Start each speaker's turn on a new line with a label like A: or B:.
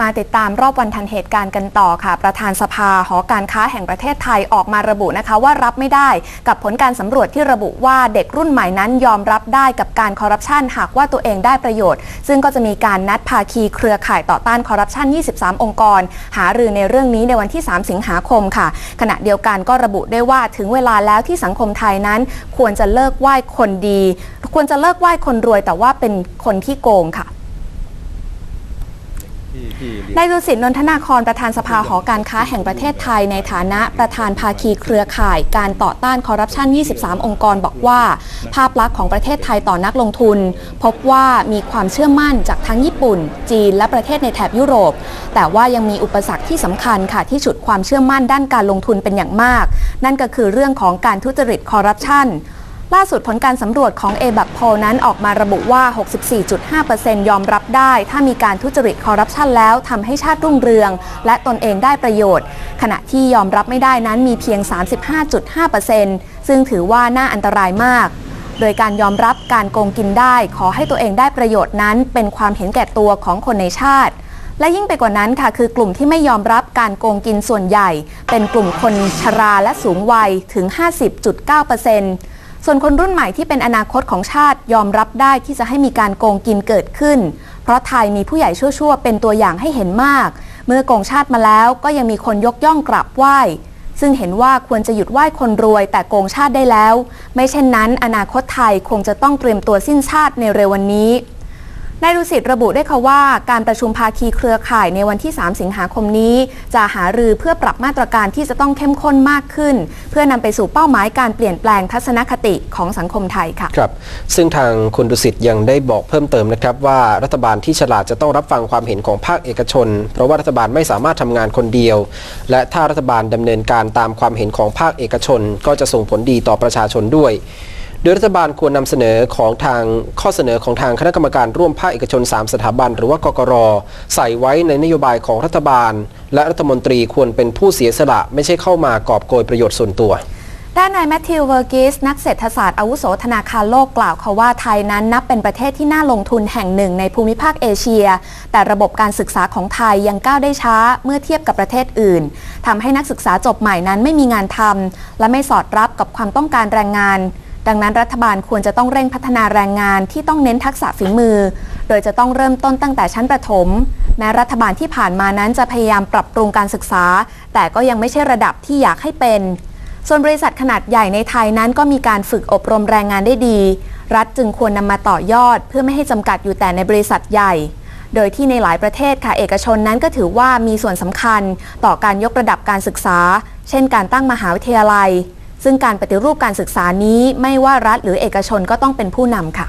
A: มาติดตามรอบวันทันเหตุการณ์กันต่อค่ะ ประธานสภาหอการค้าแห่งประเทศไทยออกมาระบุนะคะ ว่ารับไม่ได้กับผลการสำรวจที่ระบุว่าเด็กรุ่นใหม่นั้นยอมรับได้กับการคอร์รัปชันหากว่าตัวเองได้ประโยชน์ ซึ่งก็จะมีการนัดภาคีเครือข่ายต่อต้านคอร์รัปชัน 23 องค์กร หารือในเรื่องนี้ในวันที่ 3 สิงหาคมค่ะ ขณะเดียวกันก็ระบุได้ว่าถึงเวลาแล้วที่สังคมไทยนั้น ควรจะเลิกไหว้คนดี ควรจะเลิกไหว้คนรวย แต่ว่าเป็นคนที่โกงค่ะ
B: น
A: นายดุสิตนนทนาครประธานสภาหอการค้าแห่งประเทศไทยในฐานะประธานภาคีเครือข่ายการต่อต้านคอร์รัปชัน 23 องค์กรบอกว่า ภาพลักษณ์ของประเทศไทยต่อนักลงทุน พบว่ามีความเชื่อมั่นจากทั้งญี่ปุ่น จีน และประเทศในแถบยุโรป แต่ว่ายังมีอุปสรรคที่สำคัญค่ะที่ฉุดความเชื่อมั่นด้านการลงทุนเป็นอย่างมาก นั่นก็คือเรื่องของการทุจริตคอร์รัปชัน ล่าสุดผลการสำรวจของ a b a c p o นั้นออกมาระบุว่า 64.5%ยอมรับได้ ถ้ามีการทุจริตคอร์รัปชันแล้วทำให้ชาติรุ่งเรือง และตนเองได้ประโยชน์ ขณะที่ยอมรับไม่ได้นั้นมีเพียง 35.5%ซึ่งถือว่าน่าอันตรายมาก โดยการยอมรับการโกงกินได้ ขอให้ตัวเองได้ประโยชน์นั้น เป็นความเห็นแก่ตัวของคนในชาติและยิ่งไปกว่านั้นค่ะ คือกลุ่มที่ไม่ยอมรับการโกงกินส่วนใหญ่ เป็นกลุ่มคนชราและสูงวัยถึง 50.9% ส่วนคนรุ่นใหม่ที่เป็นอนาคตของชาติยอมรับได้ที่จะให้มีการโกงกินเกิดขึ้น เพราะไทยมีผู้ใหญ่ชั่วๆ เป็นตัวอย่างให้เห็นมาก เมื่อโกงชาติมาแล้วก็ยังมีคนยกย่องกราบไหว้ ซึ่งเห็นว่าควรจะหยุดไหว้คนรวยแต่โกงชาติได้แล้ว ไม่เช่นนั้น อนาคตไทยคงจะต้องเตรียมตัวสิ้นชาติในเร็ววันนี้ นายดุสิตระบุได้ค่ะว่า การประชุมภาคีเครือข่ายในวันที่ 3 สิงหาคมนี้ จะหารือเพื่อปรับมาตรการที่จะต้องเข้มข้นมากขึ้น เพื่อนำไปสู่เป้าหมายการเปลี่ยนแปลงทัศนคติของสังคมไทยค่ะ
B: ครับ ซึ่งทางคุณดุสิตยังได้บอกเพิ่มเติมนะครับว่ารัฐบาลที่ฉลาดจะต้องรับฟังความเห็นของภาคเอกชน เพราะว่ารัฐบาลไม่สามารถทำงานคนเดียว และถ้ารัฐบาลดำเนินการตามความเห็นของภาคเอกชน ก็จะส่งผลดีต่อประชาชนด้วย ดยรัฐบาลควรนำเสนอของทางข้อเสนอของทางคณะกรรมการร่วมภาคเอกชน 3 สถาบัน หรือว่ากกรใส่ไว้ในนโยบายของรัฐบาล และรัฐมนตรีควรเป็นผู้เสียสละ ไม่ใช่เข้ามากอบโกยประโยชน์ส่วนตัว
A: ด้านนายแมทธิวเวอร์กิส นักเศรษฐศาสตร์อาวุโสธนาคารโลกกล่าวค่ะว่าไทยนั้นนับเป็นประเทศที่น่าลงทุนแห่งหนึ่งในภูมิภาคเอเชีย แต่ระบบการศึกษาของไทยยังก้าวได้ช้าเมื่อเทียบกับประเทศอื่นทำให้นักศึกษาจบใหม่นั้นไม่มีงานทำและไม่สอดรับกับความต้องการแรงงาน ดังนั้นรัฐบาลควรจะต้องเร่งพัฒนาแรงงานที่ต้องเน้นทักษะฝีมือ โดยจะต้องเริ่มต้นตั้งแต่ชั้นประถม แม้รัฐบาลที่ผ่านมานั้นจะพยายามปรับปรุงการศึกษา แต่ก็ยังไม่ใช่ระดับที่อยากให้เป็น ส่วนบริษัทขนาดใหญ่ในไทยนั้นก็มีการฝึกอบรมแรงงานได้ดี รัฐจึงควรนำมาต่อยอด เพื่อไม่ให้จำกัดอยู่แต่ในบริษัทใหญ่ โดยที่ในหลายประเทศค่ะเอกชนนั้นก็ถือว่ามีส่วนสำคัญ ต่อการยกระดับการศึกษา เช่น การตั้งมหาวิทยาลัย ซึ่งการปฏิรูปการศึกษานี้ไม่ว่ารัฐหรือเอกชนก็ต้องเป็นผู้นำค่ะ